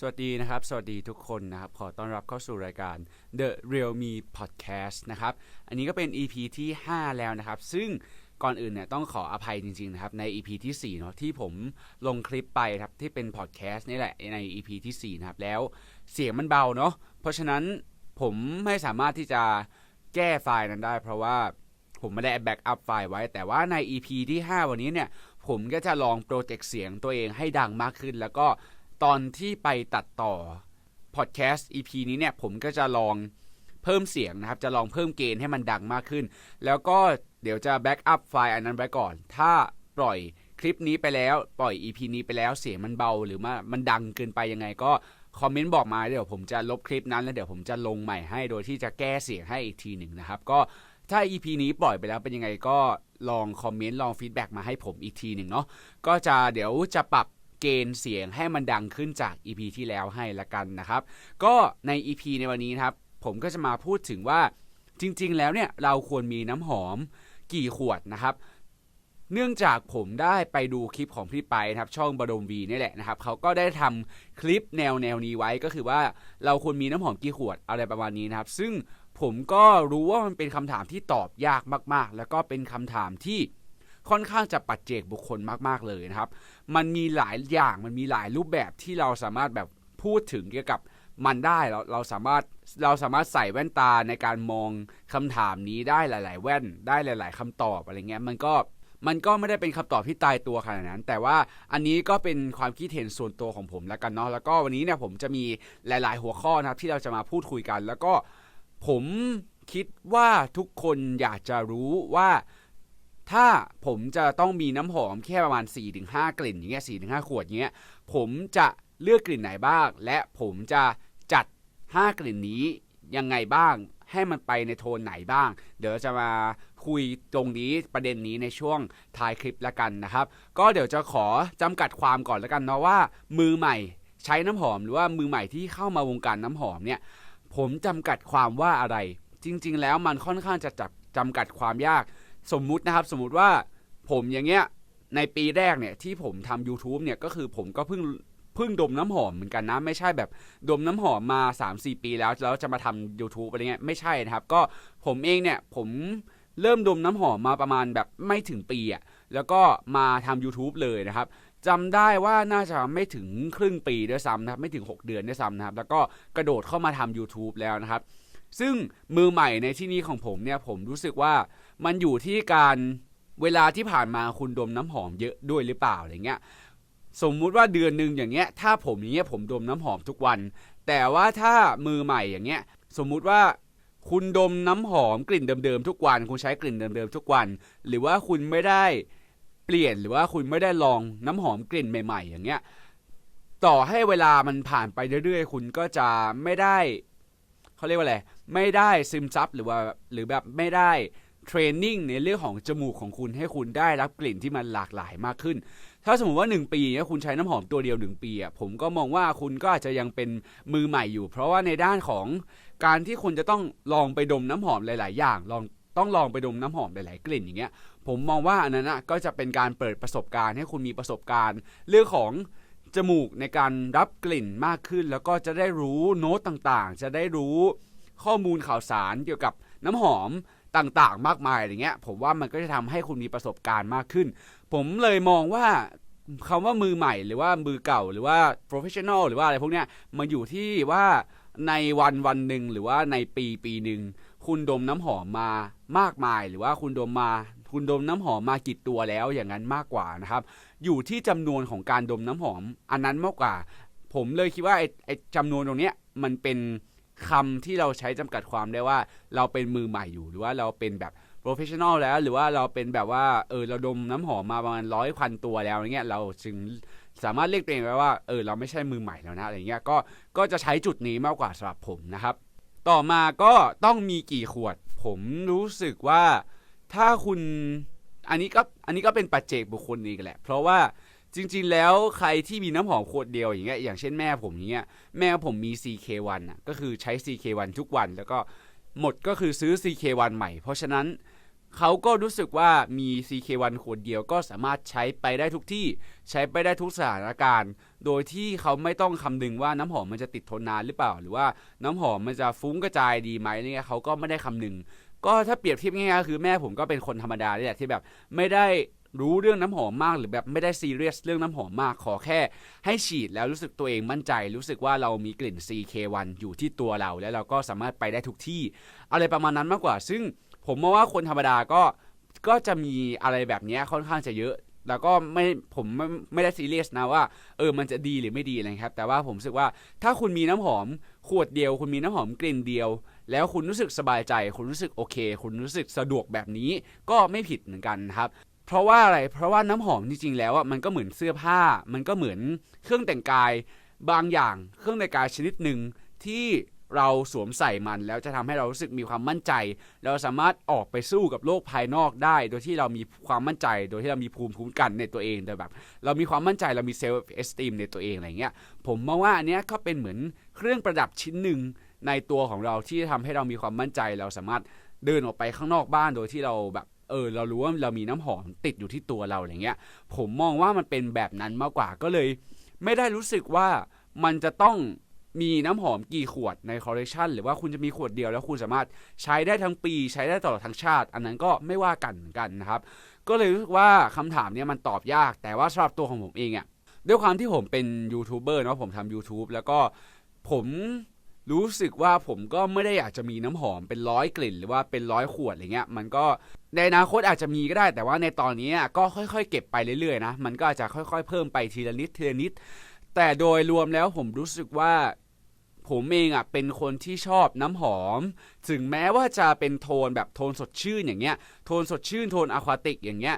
สวัสดีนะครับ สวัสดีทุกคนนะครับ ขอต้อนรับเข้าสู่รายการ The Real Me Podcast นะครับ อันนี้ก็เป็น EP ที่ 5 แล้วนะครับ ซึ่งก่อนอื่นเนี่ยต้องขออภัยจริงๆนะครับ ใน EP ที่4เนาะที่ผมลงคลิปไปครับ ที่เป็น podcast นี่แหละ ใน EP ที่4นะครับ แล้วเสียงมันเบาเนาะเพราะฉะนั้นผมไม่สามารถที่จะแก้ไฟล์นั้นได้ เพราะว่าผมไม่ได้แบ็กอัพไฟล์ไว้ แต่ว่าใน EP ที่ 5 วันนี้เนี่ยผมก็จะลองโปรเจกต์เสียงตัวเองให้ดังมากขึ้น แล้วก็ ตอนที่ไปตัดต่อพอดแคสต์ EP นี้เนี่ยผมก็จะลองเพิ่มเสียงนะครับ จะลองเพิ่มเกณฑ์ให้มันดังมากขึ้น แล้วก็เดี๋ยวจะแบ็กอัพไฟล์อันนั้นไว้ก่อน ถ้าปล่อยคลิปนี้ไปแล้ว ปล่อย EP นี้ไปแล้วเสียงมันเบาหรือว่ามันดังเกินไปยังไงก็คอมเมนต์บอกมาเดี๋ยวผมจะลบคลิปนั้นแล้วเดี๋ยวผมจะลงใหม่ให้โดยที่จะแก้เสียงให้อีกทีหนึ่งนะครับ ก็ถ้า EP นี้ปล่อยไปแล้วเป็นยังไงก็ลองคอมเมนต์ลองฟีดแบ็กมาให้ผมอีกทีหนึ่งเนาะก็จะเดี๋ยวจะปรับ เกณฑ์เสียงให้มันดังขึ้นจาก EP ที่แล้วให้ละกันนะครับ ก็ใน EP ในวันนี้นะครับ ผมก็จะมาพูดถึงว่าจริง ๆ แล้วเนี่ยเราควรมีน้ำหอมกี่ขวดนะครับ เนื่องจากผมได้ไปดูคลิปของพี่ไปนะครับ ช่องบดมวีนี่แหละนะครับเขาก็ได้ทำคลิปแนวแนวนี้ไว้ก็คือว่าเราควรมีน้ำหอมกี่ขวดอะไรประมาณนี้นะครับ ซึ่งผมก็รู้ว่ามันเป็นคำถามที่ตอบยากมากๆ แล้วก็เป็นคำถามที่ ค่อนข้างจะปัจเจกบุคคลมาก ๆ เลยนะครับ มันมีหลายอย่างมันมีหลายรูปแบบที่เราสามารถแบบพูดถึงเกี่ยวกับมันได้เราเราสามารถเราสามารถใส่แว่นตาในการมองคำถามนี้ได้หลาย ๆ แว่นได้หลาย ๆคำตอบอะไรเงี้ยมันก็มันก็ไม่ได้เป็นคำตอบที่ตายตัวขนาดนั้น แต่ว่าอันนี้ก็เป็นความคิดเห็นส่วนตัวของผมแล้วกันเนาะแล้วก็วันนี้เนี่ยผมจะมีหลาย ๆ หัวข้อนะครับที่เราจะมาพูดคุยกัน แล้วก็ผมคิดว่าทุกคนอยากจะรู้ว่า ถ้าผมจะต้องมีน้ำหอมแค่ประมาณ 4-5 กลิ่นอย่างเงี้ย4-5ขวดอย่างเงี้ยผมจะเลือกกลิ่นไหนบ้าง และผมจะจัด 5 กลิ่นนี้ยังไงบ้าง ให้มันไปในโทนไหนบ้าง เดี๋ยวจะมาคุยตรงนี้ประเด็นนี้ในช่วงท้ายคลิปละกันนะครับ ก็เดี๋ยวจะขอจำกัดความก่อนละกันเนาะว่า มือใหม่ใช้น้ำหอมหรือว่ามือใหม่ที่เข้ามาวงการน้ำหอมเนี่ยผมจำกัดความว่าอะไร จริง ๆ แล้วมันค่อนข้างจะจับจำกัดความยาก สมมุตินะครับ สมมุติว่าผมอย่างเงี้ยในปีแรกเนี่ยที่ผมทำ YouTube เนี่ยก็คือผมก็เพิ่งเพิ่งดมน้ำหอมเหมือนกันนะ ไม่ใช่แบบดมน้ำหอมมา 3-4 ปีแล้วแล้วจะมาทำ YouTube อะไรเงี้ยไม่ใช่นะครับ ก็ผมเองเนี่ยผมเริ่มดมน้ำหอมมาประมาณแบบไม่ถึงปีอะแล้วก็มาทำ YouTube เลยนะครับจำได้ว่าน่าจะไม่ถึงครึ่งปีด้วยซ้ำนะครับ ไม่ถึง 6 เดือนด้วยซ้ำนะครับ แล้วก็กระโดดเข้ามาทำ YouTube แล้วนะครับ ซึ่งมือใหม่ในที่นี้ของผมเนี่ยผมรู้สึกว่ามันอยู่ที่การเวลาที่ผ่านมาคุณดมน้ำหอมเยอะด้วยหรือเปล่าอะไรเงี้ยสมมุติว่าเดือนหนึ่งอย่างเงี้ยถ้าผมอย่างเงี้ยผมดมน้ำหอมทุกวัน แต่ว่าถ้ามือใหม่อย่างเงี้ยสมมุติว่าคุณดมน้ำหอมกลิ่นเดิมๆทุกวัน คุณใช้กลิ่นเดิมๆทุกวัน หรือว่าคุณไม่ได้เปลี่ยนหรือว่าคุณไม่ได้ลองน้ำหอมกลิ่นใหม่ ๆ อย่างเงี้ยต่อให้เวลามันผ่านไปเรื่อยๆ คุณก็จะไม่ได้เขาเรียกว่าอะไร ไม่ได้ซึมซับหรือว่าหรือแบบไม่ได้เทรนนิ่งในเรื่องของจมูกของคุณให้คุณได้รับกลิ่นที่มันหลากหลายมากขึ้น ถ้าสมมติว่า 1 ปีเนี่ยคุณใช้น้ำหอมตัวเดียว 1 ปีอะผมก็มองว่าคุณก็อาจจะยังเป็นมือใหม่อยู่ เพราะว่าในด้านของการที่คุณจะต้องลองไปดมน้ำหอมหลาย ๆ อย่างลองต้องลองไปดมน้ำหอมหลาย ๆ กลิ่นอย่างเงี้ย ผมมองว่าอันนั้นนะก็จะเป็นการเปิดประสบการณ์ให้คุณมีประสบการณ์ เรื่องของจมูกในการรับกลิ่นมากขึ้น แล้วก็จะได้รู้โน้ตต่างๆ จะได้รู้ ข้อมูลข่าวสารเกี่ยวกับน้ำหอมต่างๆ มากมายอย่างเงี้ย ผมว่ามันก็จะทำให้คุณมีประสบการณ์มากขึ้น ผมเลยมองว่าคำว่ามือใหม่หรือว่ามือเก่าหรือว่า professional หรือว่าอะไรพวกเนี้ยมันอยู่ที่ว่าในวันวันหนึ่งหรือว่าในปีปีหนึ่งคุณดมน้ำหอมมามากมาย หรือว่าคุณดมมาคุณดมน้ำหอมมากี่ตัวแล้วอย่างนั้นมากกว่านะครับ อยู่ที่จำนวนของการดมน้ำหอม อันนั้นมากกว่า ผมเลยคิดว่าไอ้ไอ้จำนวนตรงเนี้ยมันเป็น คำที่เราใช้จำกัดความได้ว่าเราเป็นมือใหม่อยู่หรือว่าเราเป็นแบบ professional แล้ว หรือว่าเราเป็นแบบว่าเออเราดมน้ำหอมมาประมาณร้อยพันตัวแล้วอย่างเงี้ยเราจึงสามารถเรียกตัวเองได้ว่าเออเราไม่ใช่มือใหม่แล้วนะอะไรเงี้ยก็ก็จะใช้จุดนี้มากกว่าสำหรับผมนะครับ ต่อมาก็ต้องมีกี่ขวด ผมรู้สึกว่าถ้าคุณอันนี้ก็อันนี้ก็เป็นปัจเจกบุคคลอีกแหละ เพราะว่า จริงๆ แล้วใครที่มีน้ำหอมขวดเดียวอย่างเงี้ยอย่างเช่นแม่ผมอย่างเงี้ยแม่ผมมี CK1 อะก็คือใช้ CK1 ทุกวัน แล้วก็หมดก็คือซื้อ CK1 ใหม่ เพราะฉะนั้นเขาก็รู้สึกว่ามี CK1 ขวดเดียวก็สามารถใช้ไปได้ทุกที่ใช้ไปได้ทุกสถานการณ์ โดยที่เขาไม่ต้องคำนึงว่าน้ำหอมมันจะติดทนนานหรือเปล่า หรือว่าน้ำหอมมันจะฟุ้งกระจายดีไหมเนี่ยเขาก็ไม่ได้คำนึง ก็ถ้าเปรียบเทียบง่ายๆคือแม่ผมก็เป็นคนธรรมดาเนี่ยแหละที่แบบไม่ได้ รู้เรื่องน้ำหอมมากหรือแบบไม่ได้ซีเรียสเรื่องน้ำหอมมากขอแค่ ให้ฉีดแล้วรู้สึกตัวเองมั่นใจ รู้สึกว่าเรามีกลิ่น CK1 อยู่ที่ตัวเรา แล้วเราก็สามารถไปได้ทุกที่ อะไรประมาณนั้นมากกว่า ซึ่งผมมองว่าคนธรรมดาก็ก็จะมีอะไรแบบนี้ค่อนข้างจะเยอะ แล้วก็ไม่ผมไม่ไม่ได้ซีเรียสนะว่าเออมันจะดีหรือไม่ดีอะไรครับ แต่ว่าผมรู้สึกว่าถ้าคุณมีน้ำหอมขวดเดียว คุณมีน้ำหอมกลิ่นเดียว แล้วคุณรู้สึกสบายใจ คุณรู้สึกโอเค คุณรู้สึกสะดวกแบบนี้ก็ไม่ผิดเหมือนกันครับ เพราะว่าอะไร เพราะว่าน้ำหอมจริงๆแล้วอะมันก็เหมือนเสื้อผ้า มันก็เหมือนเครื่องแต่งกายบางอย่าง เครื่องแต่งกายชนิดหนึ่งที่เราสวมใส่มันแล้วจะทำให้เรารู้สึกมีความมั่นใจ เราสามารถออกไปสู้กับโลกภายนอกได้ โดยที่เรามีความมั่นใจ โดยที่เรามีภูมิคุ้มกันในตัวเองโดยแบบ เรามีความมั่นใจเรามีเซลฟ์เอสติมในตัวเองอะไรเงี้ย ผมมองว่าอันเนี้ยก็เป็นเหมือนเครื่องประดับชิ้นหนึ่งในตัวของเราที่ทำให้เรามีความมั่นใจ เราสามารถเดินออกไปข้างนอกบ้านโดยที่เราแบบ เออเรารู้ว่าเรามีน้ำหอมติดอยู่ที่ตัวเราอะไรเงี้ย ผมมองว่ามันเป็นแบบนั้นมากกว่าก็เลย ไม่ได้รู้สึกว่ามันจะต้องมีน้ำหอมกี่ขวดในคอลเลคชันหรือว่าคุณจะมีขวดเดียวแล้วคุณสามารถใช้ได้ทั้งปี ใช้ได้ตลอดทั้งชาติ อันนั้นก็ไม่ว่ากันเหมือนกันนะครับ ก็เลยรู้สึกว่าคำถามเนี้ยมันตอบยาก แต่ว่าสำหรับตัวของผมเองอะ่ะด้วยความที่ผมเป็นยูทูบเบอร์เนาะผมทำ YouTube แล้วก็ผม รู้สึกว่าผมก็ไม่ได้อยากจะมีน้ำหอมเป็นร้อยกลิ่น หรือว่าเป็นร้อยขวดอะไรเงี้ย มันก็ในอนาคตอาจจะมีก็ได้ แต่ว่าในตอนนี้ก็ค่อยๆ เก็บไปเรื่อยๆนะ มันก็อาจจะค่อยๆ เพิ่มไปทีละนิดทีละนิด แต่โดยรวมแล้วผมรู้สึกว่าผมเองอะเป็นคนที่ชอบน้ำหอม ถึงแม้ว่าจะเป็นโทนแบบโทนสดชื่นอย่างเงี้ย โทนสดชื่นโทนอะควาติกอย่างเงี้ย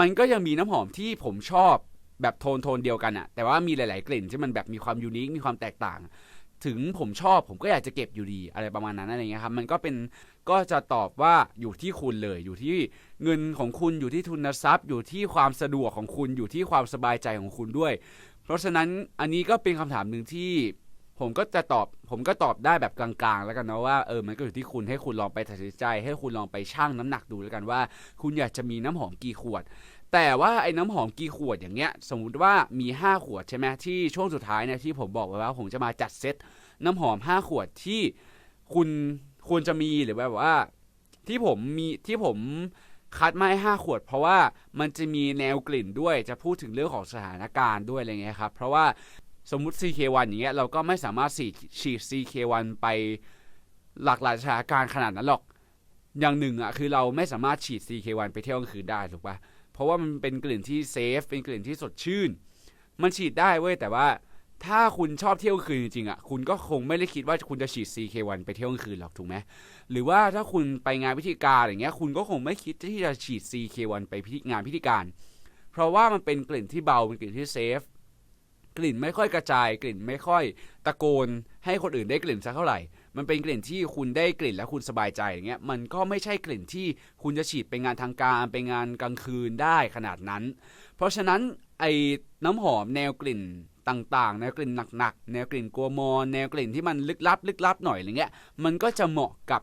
มันก็ยังมีน้ำหอมที่ผมชอบแบบโทนโทนเดียวกันอะแต่ว่ามีหลาย ๆ กลิ่นที่มันแบบมีความยูนิค มีความแตกต่าง ถึงผมชอบผมก็อยากจะเก็บอยู่ดีอะไรประมาณนั้นอะไรเงี้ยครับมันก็เป็นก็จะตอบว่าอยู่ที่คุณเลยอยู่ที่เงินของคุณอยู่ที่ทุนทรัพย์ อยู่ที่ความสะดวกของคุณอยู่ที่ความสบายใจของคุณด้วย เพราะฉะนั้นอันนี้ก็เป็นคำถามหนึ่งที่ผมก็จะตอบผมก็ตอบได้แบบกลางๆ แล้วกันนะว่าเออมันก็อยู่ที่คุณให้คุณลองไปตัดสินใจ ให้คุณลองไปชั่งน้ำหนักดูแล้วกันว่า คุณอยากจะมีน้ำหอมกี่ขวด แต่ว่าไอ้น้ำหอมกี่ขวดอย่างเงี้ย สมมุติว่ามี 5 ขวดใช่ไหมที่ช่วงสุดท้ายเนี่ยที่ผมบอกไว้ว่าผมจะมาจัดเซตน้ำหอม 5 ขวดที่คุณควรจะมีหรือแบบว่า ที่ผมมีที่ผมคัดมาให้5ขวด เพราะว่ามันจะมีแนวกลิ่นด้วยจะพูดถึงเรื่องของสถานการณ์ด้วยอะไรเงี้ยครับ เพราะว่าสมมุติ CK1 อย่างเงี้ยเราก็ไม่สามารถฉีด CK1 ไปหลากหลายสถานการณ์ขนาดนั้นหรอก อย่างหนึ่งอะคือเราไม่สามารถฉีด CK1 ไปเที่ยวกลางคืนได้ถูกปะ เพราะว่ามันเป็นกลิ่นที่เซฟเป็นกลิ่นที่สดชื่น มันฉีดได้เว้ยแต่ว่าถ้าคุณชอบเที่ยวคืนจริงๆอะคุณก็คงไม่ได้คิดว่าคุณจะฉีด CK1 ไปเที่ยวกลางคืนหรอกถูกไหมหรือว่าถ้าคุณไปงานพิธีการอย่างเงี้ยคุณก็คงไม่คิดที่จะฉีด CK1 ไปงานพิธีการ เพราะว่ามันเป็นกลิ่นที่เบาเป็นกลิ่นที่เซฟกลิ่นไม่ค่อยกระจายกลิ่นไม่ค่อยตะโกนให้คนอื่นได้กลิ่นสักเท่าไหร่ มันเป็นกลิ่นที่คุณได้กลิ่นแล้วคุณสบายใจอย่างเงี้ยมันก็ไม่ใช่กลิ่นที่คุณจะฉีดไปงานทางการไปงานกลางคืนได้ขนาดนั้น เพราะฉะนั้นไอ้น้ำหอมแนวกลิ่นต่างๆแนวกลิ่นหนักๆแนวกลิ่นกัวมอนแนวกลิ่นที่มันลึกลับลึกลับหน่อยอะไรเงี้ยมันก็จะเหมาะกับ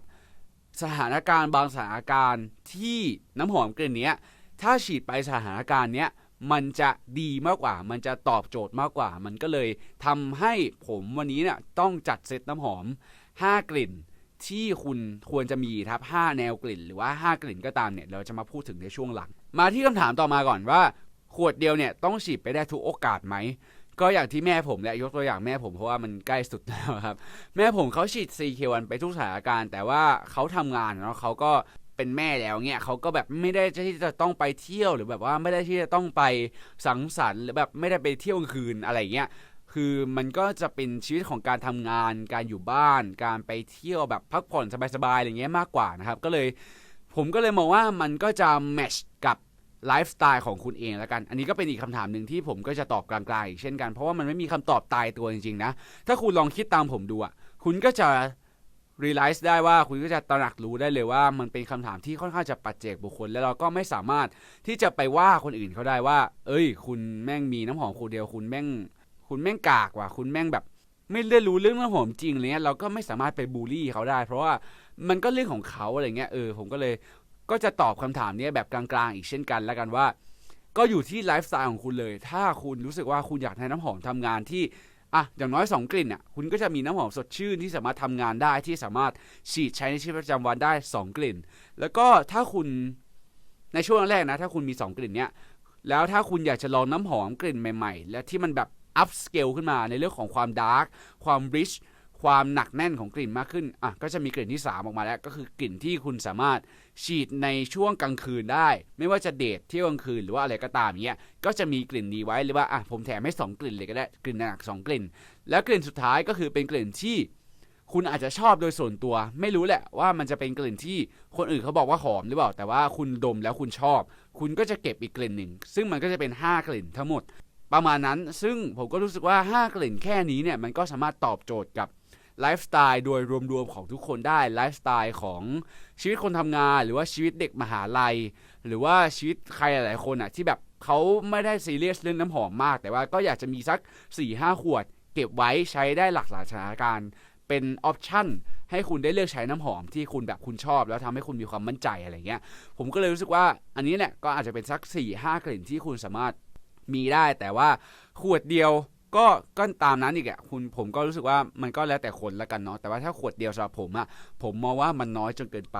สถานการณ์บางสถานการณ์ที่น้ำหอมกลิ่นเนี้ยถ้าฉีดไปสถานการณ์เนี้ยมันจะดีมากกว่า มันจะตอบโจทย์มากกว่า มันก็เลยทำให้ผมวันนี้เนี่ยต้องจัดเซตน้ำหอม 5 กลิ่นที่คุณควรจะมีครับ 5 แนวกลิ่น หรือว่า 5 กลิ่นก็ตามเนี่ยเราจะมาพูดถึงในช่วงหลัง มาที่คำถามต่อมาก่อนว่า ขวดเดียวเนี่ยต้องฉีดไปได้ทุกโอกาสไหมก็อย่างที่แม่ผมแหละยกตัวอย่างแม่ผมเพราะว่ามันใกล้สุดแล้วครับ แม่ผมเขาฉีด CK1 ไปทุกสถานการณ์แต่ว่าเขาทำงานเนาะเขาก็เป็นแม่แล้วเนี่ยเขาก็แบบไม่ได้ที่จะต้องไปเที่ยวหรือแบบว่าไม่ได้ที่จะต้องไปสังสรรค์หรือแบบไม่ได้ไปเที่ยวคืนอะไรเงี้ย คือมันก็จะเป็นชีวิตของการทำงาน การอยู่บ้าน การไปเที่ยวแบบพักผ่อนสบายๆอะไรเงี้ยมากกว่านะครับ ก็เลยผมก็เลยมองว่ามันก็จะแมชกับไลฟ์สไตล์ของคุณเองแล้วกัน อันนี้ก็เป็นอีกคำถามหนึ่งที่ผมก็จะตอบกลางๆอีกเช่นกัน เพราะว่ามันไม่มีคำตอบตายตัวจริงๆนะ ถ้าคุณลองคิดตามผมดูอะ คุณก็จะรีไลซ์ได้ว่าคุณก็จะตระหนักรู้ได้เลยว่ามันเป็นคำถามที่ค่อนข้างจะปัจเจกบุคคล แล้วเราก็ไม่สามารถที่จะไปว่าคนอื่นเขาได้ว่า เอ้ย คุณแม่งมีน้ำหอมขวดเดียวคุณแม่ง คุณแม่งกากว่ะคุณแม่งแบบ ไม่ได้รู้เรื่องน้ำหอมจริงอะไรเงี้ยเราก็ไม่สามารถไปบูลลี่เขาได้ เพราะว่ามันก็เรื่องของเขาอะไรเงี้ยเออผมก็เลยก็จะตอบคำถามนี้แบบกลางๆ อีกเช่นกันแล้วกันว่า ก็อยู่ที่ไลฟ์สไตล์ของคุณเลย ถ้าคุณรู้สึกว่าคุณอยากให้น้ำหอมทำงานที่อะอย่างน้อย 2 กลิ่นอะคุณก็จะมีน้ำหอมสดชื่นที่สามารถทำงานได้ที่สามารถฉีดใช้ในชีวิตประจำวันได้ 2 กลิ่น แล้วก็ถ้าคุณในช่วงแรกนะ ถ้าคุณมี 2 กลิ่นเนี้ยแล้วถ้าคุณอยากจะลองน้ำหอมกลิ่นใหม่ ๆ และที่มันแบบ อัพสเกลขึ้นมาในเรื่องของความดาร์กความริชความหนักแน่นของกลิ่นมากขึ้น อะ ก็จะมีกลิ่นที่ 3 ออกมาแล้ว ก็คือกลิ่นที่คุณสามารถฉีดในช่วงกลางคืนได้ ไม่ว่าจะเดทเที่ยวกลางคืนหรือว่าอะไรก็ตามเงี้ย ก็จะมีกลิ่นนี้ไว้หรือว่า อะ ผมแถมให้ 2 กลิ่นเลยก็ได้ กลิ่นหนัก 2 กลิ่น แล้วกลิ่นสุดท้ายก็คือเป็นกลิ่นที่ คุณอาจจะชอบโดยส่วนตัว ไม่รู้แหละว่ามันจะเป็นกลิ่นที่คนอื่นเขาบอกว่าหอมหรือเปล่า แต่ว่าคุณดมแล้วคุณชอบ คุณก็จะเก็บอีกกลิ่นหนึ่ง ซึ่งมันก็จะเป็น 5 กลิ่นทั้งหมด ประมาณนั้นซึ่งผมก็รู้สึกว่า 5 กลิ่นแค่นี้เนี่ยมันก็สามารถตอบโจทย์กับไลฟ์สไตล์โดยรวมๆของทุกคนได้ไลฟ์สไตล์ของชีวิตคนทำงาน หรือว่าชีวิตเด็กมหาลัย หรือว่าชีวิตใครหลายๆคนอะที่แบบเขาไม่ได้ซีเรียสเรื่องน้ำหอมมาก แต่ว่าก็อยากจะมีสัก 4-5 ขวด เก็บไว้ใช้ได้หลากหลายสถานการณ์เป็นออปชั่นให้คุณได้เลือกใช้น้ำหอมที่คุณแบบคุณชอบ แล้วทำให้คุณมีความมั่นใจอะไรเงี้ย ผมก็เลยรู้สึกว่าอันนี้เนี่ยก็อาจจะเป็นสัก4ี่ห้ากลิ่นที่คุณสามารถ มีได้แต่ว่าขวดเดียวก็ก็ตามนั้นอีกอะคุณผมก็รู้สึกว่ามันก็แล้วแต่คนละกันเนาะแต่ว่าถ้าขวดเดียวสำหรับผมอะผมมองว่ามันน้อยจนเกินไป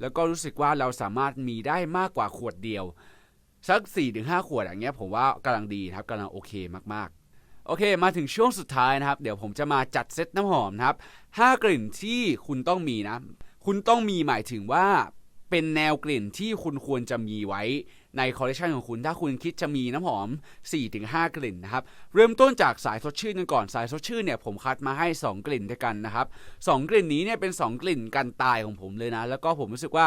แล้วก็รู้สึกว่าเราสามารถมีได้มากกว่าขวดเดียว สัก 4-5ถึงขวดอย่างเงี้ยผมว่ากำลังดีครับกำลังโอเคมากๆ โอเคมาถึงช่วงสุดท้ายนะครับ เดี๋ยวผมจะมาจัดเซตน้ำหอมนะครับ 5 กลิ่นที่คุณต้องมีนะ คุณต้องมีหมายถึงว่าเป็นแนวกลิ่นที่คุณควรจะมีไว้ ในคอลเลคชันของคุณ ถ้าคุณคิดจะมีน้ำหอม 4-5 กลิ่นนะครับ เริ่มต้นจากสายสดชื่นกันก่อนสายสดชื่นเนี่ยผมคัดมาให้ 2 กลิ่นด้วยกันนะครับสกลิ่นนี้เนี่ยเป็น 2 กลิ่นกันตายของผมเลยนะ แล้วก็ผมรู้สึกว่า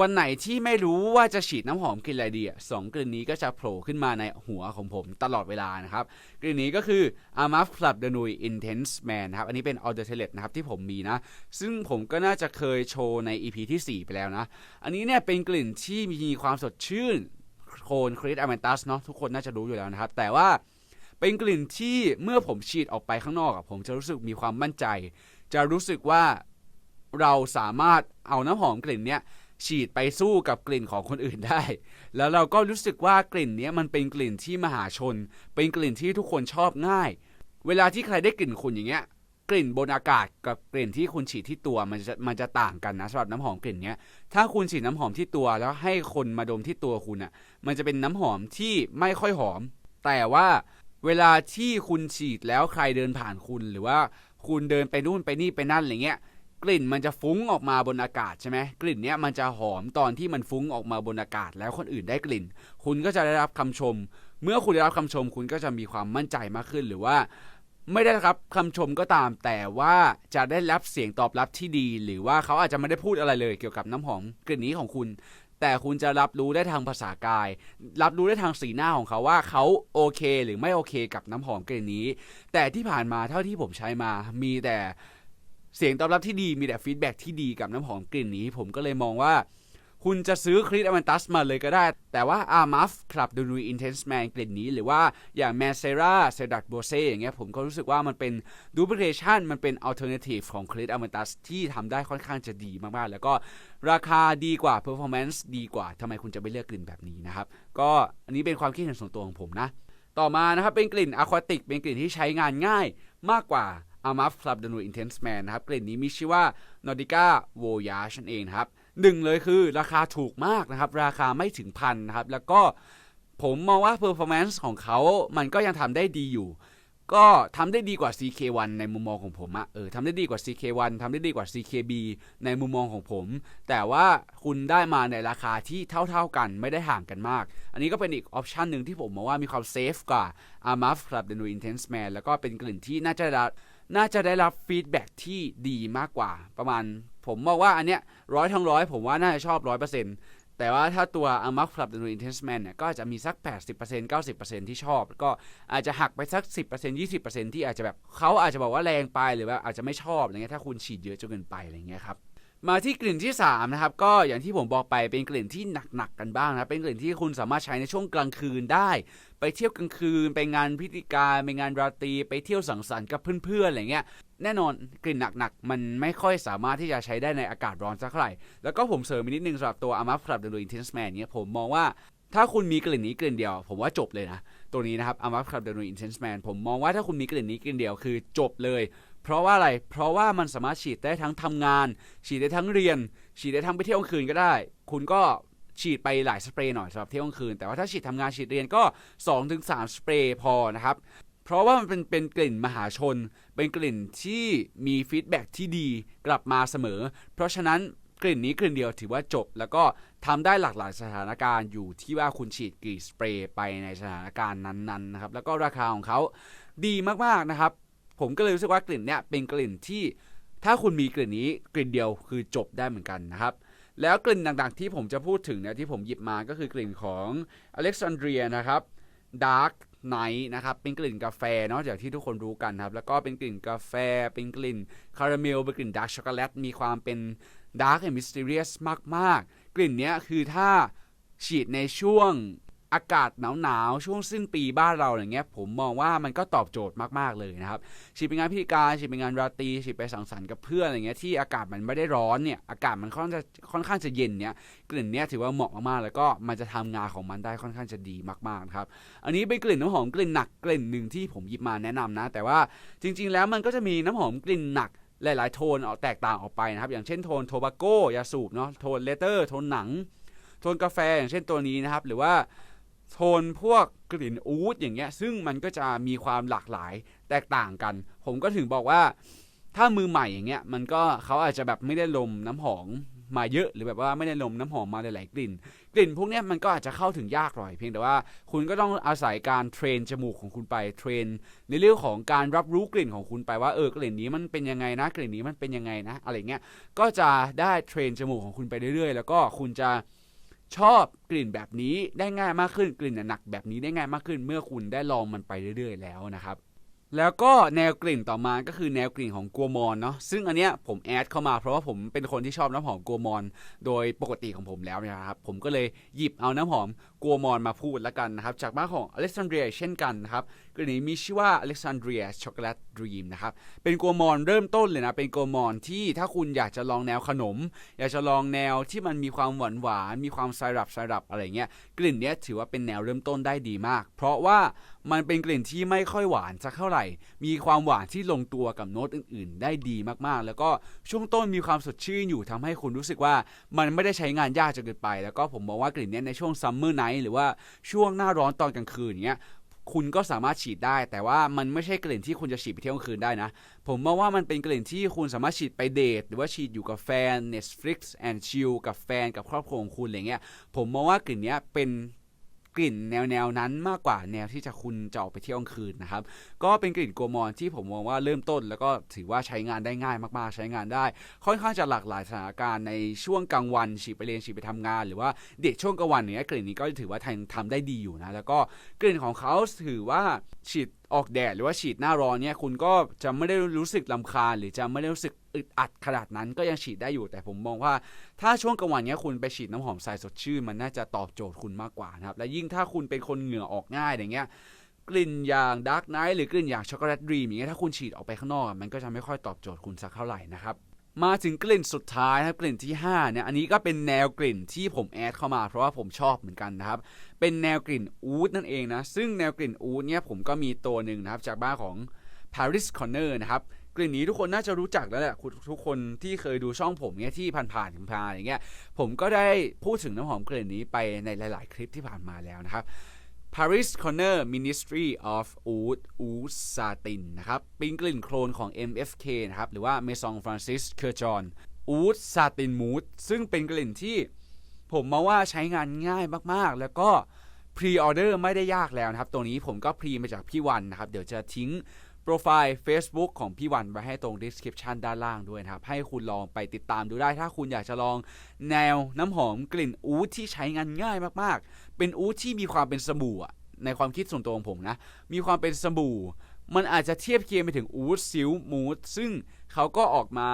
วันไหนที่ไม่รู้ว่าจะฉีดน้ำหอมกลิ่นอะไรดีสอะสกลิ่นนี้ก็จะโผล่ขึ้นมาในหัวของผมตลอดเวลานะครับ กลิ่นนี้ก็คือ a m a f Club de Nuit Intense Man นะครับ อันนี้เป็น Eau de Toilette นะครับที่ผมมีนะ ซึ่งผมก็น่าจะเคยโชว์ใน EP ที่ 4 ไปแล้วนะ อันนี้เนี่ยเป็นกลิ่นที่มีความสดชื่น โคนคริสอเมนตัสเนาะทุกคนน่าจะรู้อยู่แล้วนะครับ แต่ว่าเป็นกลิ่นที่เมื่อผมฉีดออกไปข้างนอกผมจะรู้สึกมีความมั่นใจ จะรู้สึกว่าเราสามารถเอาน้ำหอมกลิ่นเนี้ยฉีดไปสู้กับกลิ่นของคนอื่นได้ แล้วเราก็รู้สึกว่ากลิ่นนี้มันเป็นกลิ่นที่มหาชน เป็นกลิ่นที่ทุกคนชอบง่าย เวลาที่ใครได้กลิ่นคุณอย่างเงี้ย กลิ่นบนอากาศกับกลิ่นที่คุณฉีดที่ตัวมันจะมันจะต่างกันนะสำหรับน้ำหอมกลิ่นเนี้ย ถ้าคุณฉีดน้ำหอมที่ตัวแล้วให้คนมาดมที่ตัวคุณอะ่ะ มันจะเป็นน้ำหอมที่ไม่ค่อยหอม แต่ว่าเวลาที่คุณฉีดแล้วใครเดินผ่านคุณหรือว่าคุณเดินไปนู่นไปนี่ไปนั่นอะไรเงี้ยกลิ่นมันจะฟุ้งออกมาบนอากาศใช่ไหมกลิ่นเนี้ยมันจะหอมตอนที่มันฟุ้งออกมาบนอากาศ แล้วคนอื่นได้กลิ่น คุณก็จะได้รับคำชม เมื่อคุณได้รับคำชม คุณก็จะมีความมั่นใจมากขึ้นหรือว่า ไม่ได้รับคำชมก็ตาม แต่ว่าจะได้รับเสียงตอบรับที่ดี หรือว่าเขาอาจจะไม่ได้พูดอะไรเลยเกี่ยวกับน้ำหอมกลิ่นนี้ของคุณ แต่คุณจะรับรู้ได้ทางภาษากาย รับรู้ได้ทางสีหน้าของเขาว่าเขาโอเคหรือไม่โอเคกับน้ำหอมกลิ่นนี้ แต่ที่ผ่านมาเท่าที่ผมใช้มามีแต่เสียงตอบรับที่ดีมีแต่ฟีดแบ็ที่ดีกับน้ำหอมกลิ่นนี้ ผมก็เลยมองว่า คุณจะซื้อคริสอ m ม n ตัสมาเลยก็ได้ แต่ว่า Armaf Club d u n u i Intense Man กลิ่นนี้ หรือว่าอย่าง m a c e r a s e d a t b o s e อย่างเงี้ยผมก็รู้สึกว่ามันเป็น Duplication มันเป็น Alternative ของคริสอ m ม n ตัสที่ทำได้ค่อนข้างจะดีมากๆ แล้วก็ราคาดีกว่า Performance ดีกว่าทำไมคุณจะไม่เลือกกลิ่นแบบนี้นะครับ ก็อันนี้เป็นความคิดเห็นส่วนตัวของผมนะ ต่อมานะครับเป็นกลิ่นอะควาติกเป็นกลิ่นที่ใช้งานง่ายมากกว่า Armaf Club d u n u i Intense Man นะครับกลิ่นนี้มีชื่อว่า Nordica Voyage นั่นเองครับ หนึ่งเลยคือราคาถูกมากนะครับ ราคาไม่ถึงพันนะครับ แล้วก็ผมมองว่า performance ของเขา มันก็ยังทำได้ดีอยู่ ก็ทำได้ดีกว่า CK1 ในมุมมองของผมอะเออทำได้ดีกว่า CK1 ทำได้ดีกว่า CKB ในมุมมองของผม แต่ว่าคุณได้มาในราคาที่เท่าๆกันไม่ได้ห่างกันมาก อันนี้ก็เป็นอีกออปชันหนึ่งที่ผมมองว่ามีความเซฟกว่า Armaf Club The New Intense Man แล้วก็เป็นกลิ่นที่น่าจะน่าจะได้รับฟีดแบ็ที่ดีมากกว่าประมาณ ผมมองว่าอันเนี้ยร้อยทั้งร้อยผมว่าน่าจะชอบร้อยเปอร์เซ็นต์แต่ว่าถ้าตัว a m a c Club The New Intense Man เนี่ยก็จะมีสัก 80% 90%ที่ชอบ ก็อาจจะหักไปสัก 10% 20%ที่อาจจะแบบเขาอาจจะบอกว่าแรงไปหรือว่าอาจจะไม่ชอบอะไรเงี้ยถ้าคุณฉีดเยอะจนเกินไปอะไรเงี้ยครับ มาที่กลิ่นที่3นะครับก็อย่างที่ผมบอกไปเป็นกลิ่นที่หนักๆกันบ้างนะเป็นกลิ่นที่คุณสามารถใช้ในช่วงกลางคืนได้ ไปเที่ยวกลางคืน ไปงานพิธีการไปงานราตรีไปเที่ยวสังสรรค์กับเพื่อนๆอะไรเงี้ยแน่นอนกลิ่นหนักๆ มันไม่ค่อยสามารถที่จะใช้ได้ในอากาศร้อนสักเท่าไหร่ แล้วก็ผมเสริมนิดนึงสำหรับตัว a m a f Club The Intense Man เนี่ยผมมองว่าถ้าคุณมีกลิ่นนี้กลิ่นเดียว ผมว่าจบเลยนะ ตัวนี้นะครับ a m a f Club The Intense Man ผมมองว่าถ้าคุณมีกลิ่นนี้กลิ่นเดียวคือจบเลย เพราะว่าอะไร เพราะว่ามันสามารถฉีดได้ทั้งทำงาน ฉีดได้ทั้งเรียน ฉีดได้ทั้งไปเที่ยวกลางคืนก็ได้ คุณก็ฉีดไปหลายสเปรย์หน่อยสำหรับเที่ยวกลางคืน แต่ว่าถ้าฉีดทำงานฉีดเรียนก็ 2-3 สเปรย์พอนะครับ เพราะว่ามันเป็นเป็นกลิ่นมหาชน เป็นกลิ่นที่มีฟีดแบ็กที่ดีกลับมาเสมอ เพราะฉะนั้นกลิ่นนี้กลิ่นเดียวถือว่าจบ แล้วก็ทำได้หลากหลายสถานการณ์อยู่ที่ว่าคุณฉีดกี่สเปรย์ไปในสถานการณ์นั้นๆนะครับ แล้วก็ราคาของเขาดีมากๆนะครับ ผมก็เลยรู้สึกว่ากลิ่นเนี้ยเป็นกลิ่นที่ถ้าคุณมีกลิ่นนี้กลิ่นเดียวคือจบได้เหมือนกันนะครับ แล้วกลิ่นต่างๆที่ผมจะพูดถึงเนี่ยที่ผมหยิบมาก็คือกลิ่นของอเล็กซานเดรียนะครับดาร์กไนท์นะครับเป็นกลิ่นกาแฟเนาะจากที่ทุกคนรู้กันครับ แล้วก็เป็นกลิ่นกาแฟ เป็นกลิ่นคาราเมลเป็นกลิ่นดาร์กช็อกโกแลตมีความเป็นดาร์กแอนด์มิสเต r รียสมากๆ กลิ่นเนี้ยคือถ้าฉีดในช่วง อากาศหนาวๆช่วงสิ้นปีบ้านเราอย่างเงี้ยผมมองว่ามันก็ตอบโจทย์มากๆเลยนะครับฉีดไปงานพิธีการฉีดไปงานราตรีฉีดไปสังสรรค์กับเพื่อนอะไรเงี้ยที่อากาศมันไม่ได้ร้อนเนี่ยอากาศมันค่อนจะค่อนข้างจะเย็นเนี่ยกลิ่นเนี้ยถือว่าเหมาะมากๆแล้วก็มันจะทำงานของมันได้ค่อนข้างจะดีมากๆครับอันนี้เป็นกลิ่นน้ำหอมกลิ่นหนักกลิ่นหนึ่งที่ผมหยิบมาแนะนำนะ แต่ว่าจริง ๆ แล้วมันก็จะมีน้ำหอมกลิ่นหนักหลายๆ โทนออกแตกต่างออกไปนะครับอย่างเช่นโทนโทบาโกยาสูบเนาะโทนเลเตอร์ โทนหนัง โทนกาแฟอย่างเช่นตัวนี้นะครับหรือว่า โทนพวกกลิ่นอูดอย่างเงี้ยซึ่งมันก็จะมีความหลากหลายแตกต่างกัน ผมก็ถึงบอกว่าถ้ามือใหม่อย่างเงี้ยมันก็เขาอาจจะแบบไม่ได้ลมน้ำหอมมาเยอะหรือแบบว่าไม่ได้ลมน้ำหอมมาหลายๆกลิ่น กลิ่นพวกเนี้ยมันก็อาจจะเข้าถึงยากหน่อยเพียงแต่ว่าคุณก็ต้องอาศัยการเทรนจมูกของคุณไปเทรนในเรื่องของการรับรู้กลิ่นของคุณไปว่าเออกลิ่นนี้มันเป็นยังไงนะ กลิ่นนี้มันเป็นยังไงนะ อะไรเงี้ยก็จะได้เทรนจมูกของคุณไปเรื่อยๆ แล้วก็คุณจะ ชอบกลิ่นแบบนี้ได้ง่ายมากขึ้นกลิ่นหนักแบบนี้ได้ง่ายมากขึ้น เมื่อคุณได้ลองมันไปเรื่อย ๆ แล้วนะครับ แล้วก็แนวกลิ่นต่อมาก็คือแนวกลิ่นของกัวมอนเนาะซึ่งอันเนี้ยผมแอดเข้ามาเพราะว่าผมเป็นคนที่ชอบน้ำหอมกัวมอน โดยปกติของผมแล้วนะครับผมก็เลยหยิบเอาน้ำหอมกัวมอนมาพูดแล้วกันนะครับจากบ้านของอเล็กซานเดรียเช่นกันนะครับกลิ่นนี้มีชื่อว่าอเล็กซานเดรียช็อกโกแลตดรีมนะครับเป็นกัวมอนเริ่มต้นเลยนะเป็นกัวมอนที่ถ้าคุณอยากจะลองแนวขนม อยากจะลองแนวที่มันมีความหวานหวานมีความไซรัปไซรัปอะไรเงี้ยกลิ่นเนี้ยถือว่าเป็นแนวเริ่มต้นได้ดีมาก เพราะว่ามันเป็นกลิ่นที่ไม่ค่อยหวานสักเท่าไหร่ มีความหวานที่ลงตัวกับโน้ตอื่น ๆ ได้ดีมากๆ แล้วก็ช่วงต้นมีความสดชื่นอยู่ทำให้คุณรู้สึกว่ามันไม่ได้ใช้งานยากจนเกินไป แล้วก็ผมมองว่ากลิ่นนี้ในช่วงซัมเมอร์ไนท์หรือว่าช่วงหน้าร้อนตอนกลางคืนเงี้ยคุณก็สามารถฉีดได้ แต่ว่ามันไม่ใช่กลิ่นที่คุณจะฉีดไปเที่ยวกลางคืนได้นะ ผมมองว่ามันเป็นกลิ่นที่คุณสามารถฉีดไปเดทหรือว่าฉีดอยู่กับแฟน Netflix and chill กับแฟนกับครอบครัวของคุณอะไรเงี้ยผมมองว่ากลิ่นนี้เป็น กลิ่นแนวแนวนั้นมากกว่าแนวที่จะคุณจะออกไปเที่ยวกลางคืนนะครับ ก็เป็นกลิ่นกัวมอนที่ผมมองว่าเริ่มต้น แล้วก็ถือว่าใช้งานได้ง่ายมาก ๆ ใช้งานได้ ค่อนข้างจะหลากหลายสถานการณ์ในช่วงกลางวันฉีดไปเรียนฉีดไปทำงาน หรือว่าเด็กช่วงกลางวันเนี้ยกลิ่นนี้ก็ถือว่าทำทำได้ดีอยู่นะแล้วก็กลิ่นของเขาถือว่าฉีด ออกแดดหรือว่าฉีดหน้าร้อนเนี่ยคุณก็จะไม่ได้รู้สึกลำคาญหรือจะไม่ได้รู้สึกอึดอัดขนาดนั้นก็ยังฉีดได้อยู่ แต่ผมมองว่า ถ้าช่วงกลางวันเนี้ยคุณไปฉีดน้ำหอมสายสดชื่นมันน่าจะตอบโจทย์คุณมากกว่านะครับและยิ่งถ้าคุณเป็นคนเหงื่อออกง่ายอย่างเงี้ยกลิ่นอย่างดาร์กไนท์หรือ กลิ่นอย่างช็อกโกแลตดรีมอย่างเงี้ยถ้าคุณฉีดออกไปข้างนอก มันก็จะไม่ค่อยตอบโจทย์คุณสักเท่าไหร่นะครับ มาถึงกลิ่นสุดท้ายนะครับกลิ่นที่5เนี่ยอันนี้ก็เป็นแนวกลิ่นที่ผมแอดเข้ามา เพราะว่าผมชอบเหมือนกันนะครับ เป็นแนวกลิ่นอูดนั่นเองนะซึ่งแนวกลิ่นอูดเนี่ยผมก็มีตัวหนึ่งนะครับจากบ้านของ Paris Corner นะครับกลิ่นนี้ทุกคนน่าจะรู้จักแล้วแหละทุกคนที่เคยดูช่องผมเนี่ยที่ผ่านๆผ่านๆอย่างเงี้ยผมก็ได้พูดถึงน้ำหอมกลิ่นนี้ไปในหลาย ๆ คลิปที่ผ่านมาแล้วนะครับ Paris Corner Ministry of Oud Oud Satin นะครับปลิงกลิ่นโคลนของ MFK นะครับ หรือว่า Maison Francis c u r j o n Oud Satin Mood ซึ่งเป็นกลิ่นที่ผมมาว่าใช้งานง่ายมากๆ แล้วก็พรีออเดอร์ไม่ได้ยากแล้วนะครับ ตัวนี้ผมก็พรีมาจากพี่วันนะครับ เดี๋ยวจะทิ้ง โปรไฟล์ Facebook ของพี่วันไว้ให้ตรง description ด้านล่างด้วยนะครับ ให้คุณลองไปติดตามดูได้ ถ้าคุณอยากจะลองแนวน้ำหอมกลิ่นอูดที่ใช้งานง่ายมากๆ เป็นอูดที่มีความเป็นสบู่อะในความคิดส่วนตัวของผมนะ มีความเป็นสบู่ มันอาจจะเทียบเคียงไปถึงอูดซิลมูดซึ่งเขาก็ออกมา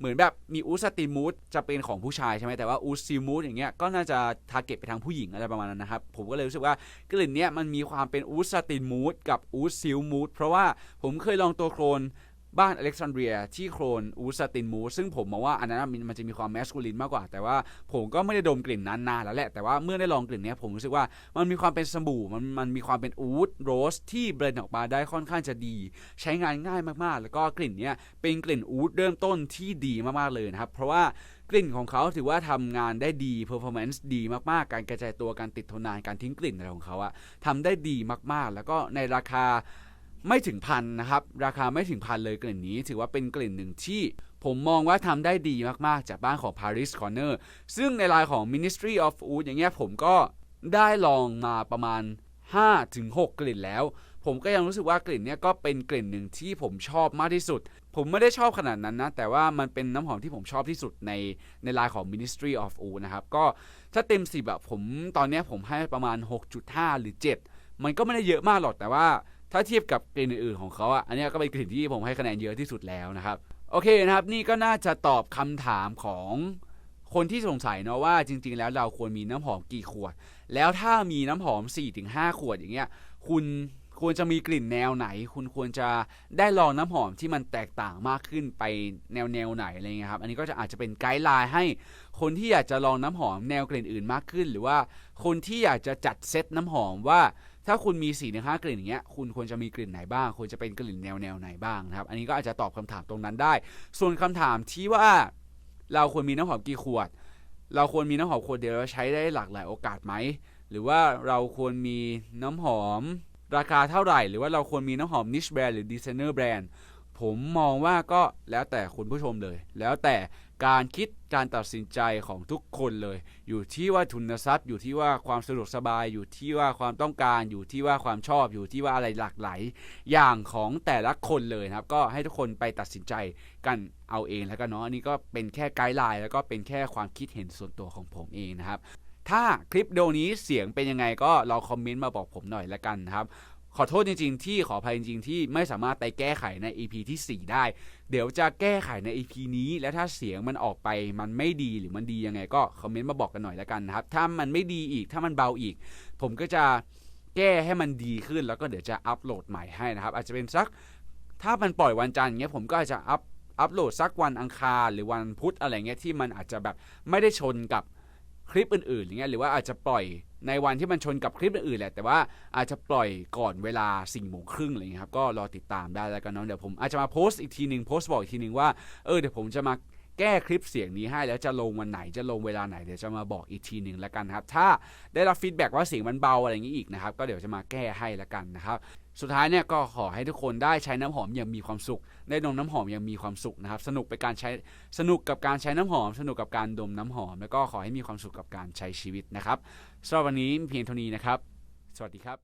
เหมือนแบบมีอูสติมูดจะเป็นของผู้ชายใช่ไหมแต่ว่าอูซิมูดอย่างเงี้ยก็น่าจะทาร์เก็ตไปทางผู้หญิงอะไรประมาณนั้นนะครับผมก็เลยรู้สึกว่ากลิ่นเนี้ยมันมีความเป็นอูสติมูดกับอูซิลมูดเพราะว่าผมเคยลองตัวโครน บ้านอเล็กซานเดรียที่โครนอูสตินมูซึ่งผมมองว่าอันนั้นมันจะมีความแมสคูลินมากกว่า แต่ว่าผมก็ไม่ได้ดมกลิ่นนั้นนานแล้วแหละ แต่ว่าเมื่อได้ลองกลิ่นนี้ผมรู้สึกว่ามันมีความเป็นสบู่มันมันมีความเป็นอูดโรสที่เบรนออกมาได้ค่อนข้างจะดี ใช้งานง่ายมากๆ แล้วก็กลิ่นนี้เป็นกลิ่นอูดเริ่มต้นที่ดีมากๆเลยนะครับเพราะว่ากลิ่นของเขาถือว่าทำงานได้ดี performance ดีมากๆ การกระจายตัวการติดทนนานการทิ้งกลิ่นอะไรของเขาอะทำได้ดีมากๆ แล้วก็ในราคา ไม่ถึงพันนะครับ ราคาไม่ถึงพันเลยกลิ่นนี้ ถือว่าเป็นกลิ่นหนึ่งที่ผมมองว่าทำได้ดีมากๆ จากบ้านของ Paris Corner ซึ่งในรายของ Ministry of Food อย่างเงี้ยผมก็ได้ลองมาประมาณ 5-6 กลิ่นแล้ว ผมก็ยังรู้สึกว่ากลิ่นเนี้ยก็เป็นกลิ่นหนึ่งที่ผมชอบมากที่สุด ผมไม่ได้ชอบขนาดนั้นนะ แต่ว่ามันเป็นน้ำหอมที่ผมชอบที่สุดในในลายของ Ministry of Food นะครับ ก็ถ้าเต็ม 10แบบผมตอนเนี้ยผมให้ประมาณ 6.5 หรือ 7 มันก็ไม่ได้เยอะมากหรอกแต่ว่า ถ้าเทียบกับกลิ่นอื่นๆของเขาอะอันนี้ก็เป็นกลิ่นที่ผมให้คะแนนเยอะที่สุดแล้วนะครับ โอเคนะครับ นี่ก็น่าจะตอบคำถามของคนที่สงสัยเนาะว่าจริง ๆ แล้วเราควรมีน้ำหอมกี่ขวด แล้วถ้ามีน้ำหอม 4-5 ขวดอย่างเงี้ย คุณควรจะมีกลิ่นแนวไหน คุณควรจะได้ลองน้ำหอมที่มันแตกต่างมากขึ้นไปแนวแนวไหนอะไรเงี้ยครับ อันนี้ก็จะอาจจะเป็นไกด์ไลน์ให้คนที่อยากจะลองน้ำหอมแนวกลิ่นอื่นมากขึ้น หรือว่าคนที่อยากจะจัดเซตน้ำหอมว่า ถ้าคุณมี4ี่ถึงห้ากลิ่นอย่างเงี้ยคุณควรจะมีกลิ่นไหนบ้างควรจะเป็นกลิ่นแนวแนวไหนบ้างนะครับ อันนี้ก็อาจจะตอบคำถามตรงนั้นได้ ส่วนคำถามที่ว่าเราควรมีน้ำหอมกี่ขวด เราควรมีน้ำหอมขวดเดียวแล้วใช้ได้หลากหลายโอกาสไหมหรือว่าเราควรมีน้ำหอมราคาเท่าไหร่ หรือว่าเราควรมีน้ำหอมนิชแบรนด์หรือดีไซเนอร์แบรนด์ ผมมองว่าก็แล้วแต่คุณผู้ชมเลย แล้วแต่การคิดการตัดสินใจของทุกคนเลย อยู่ที่ว่าทุนทรัพย์ อยู่ที่ว่าความสะดวกสบาย อยู่ที่ว่าความต้องการอยู่ที่ว่าความชอบอยู่ที่ว่าอะไรหลากหลายอย่างของแต่ละคนเลยนะครับ ก็ให้ทุกคนไปตัดสินใจกันเอาเองแล้วกันเนาะอันนี้ก็เป็นแค่ไกด์ไลน์แล้วก็เป็นแค่ความคิดเห็นส่วนตัวของผมเองนะครับถ้าคลิปโดนี้เสียงเป็นยังไงก็ลองคอมเมนต์มาบอกผมหน่อยละกันนะครับ ขอโทษจริง ๆ ที่ขออภัยจริง ๆ ที่ไม่สามารถไปแก้ไขใน EP ที่ 4 ได้ เดี๋ยวจะแก้ไขใน EP นี้ และถ้าเสียงมันออกไปมันไม่ดีหรือมันดียังไงก็คอมเมนต์มาบอกกันหน่อยละกันนะครับ ถ้ามันไม่ดีอีกถ้ามันเบาอีก ผมก็จะแก้ให้มันดีขึ้นแล้วก็เดี๋ยวจะอัปโหลดใหม่ให้นะครับ อาจจะเป็นสักถ้ามันปล่อยวันจันทร์เงี้ยผมก็อาจจะอัปอัปโหลดสักวันอังคารหรือวันพุธอะไรเงี้ยที่มันอาจจะแบบไม่ได้ชนกับ คลิปอื่นๆอย่างเงี้ยหรือว่าอาจจะปล่อยในวันที่มันชนกับคลิปอื่นๆแหละแต่ว่าอาจจะปล่อยก่อนเวลา4ี่โมงครึ่งอะไรเงี้ยครับก็รอติดตามได้แล้วกันเนาะเดี๋ยวผมอาจจะมาโพสต์อีกทีหนึ่งโพสต์บอกอีกทีหนึ่งว่าเออเดี๋ยวผมจะมาแก้คลิปเสียงนี้ให้แล้วจะลงวันไหนจะลงเวลาไหนเดี๋ยวจะมาบอกอีกทีหนึ่งแล้วกันครับถ้าได้รับฟีดแบ็กว่าเสียงมันเบาอะไรอย่างนี้อีกนะครับก็เดี๋ยวจะมาแก้ให้แล้วกันนะครับ สุดท้ายเนี่ยก็ขอให้ทุกคนได้ใช้น้ำหอมอย่างมีความสุข ได้ดมน้ำหอมอย่างมีความสุขนะครับ สนุกไปการใช้สนุกกับการใช้น้ำหอม สนุกกับการดมน้ำหอม แล้วก็ขอให้มีความสุขกับการใช้ชีวิตนะครับสำหรับวันนี้เพียงเท่านี้นะครับ สวัสดีครับ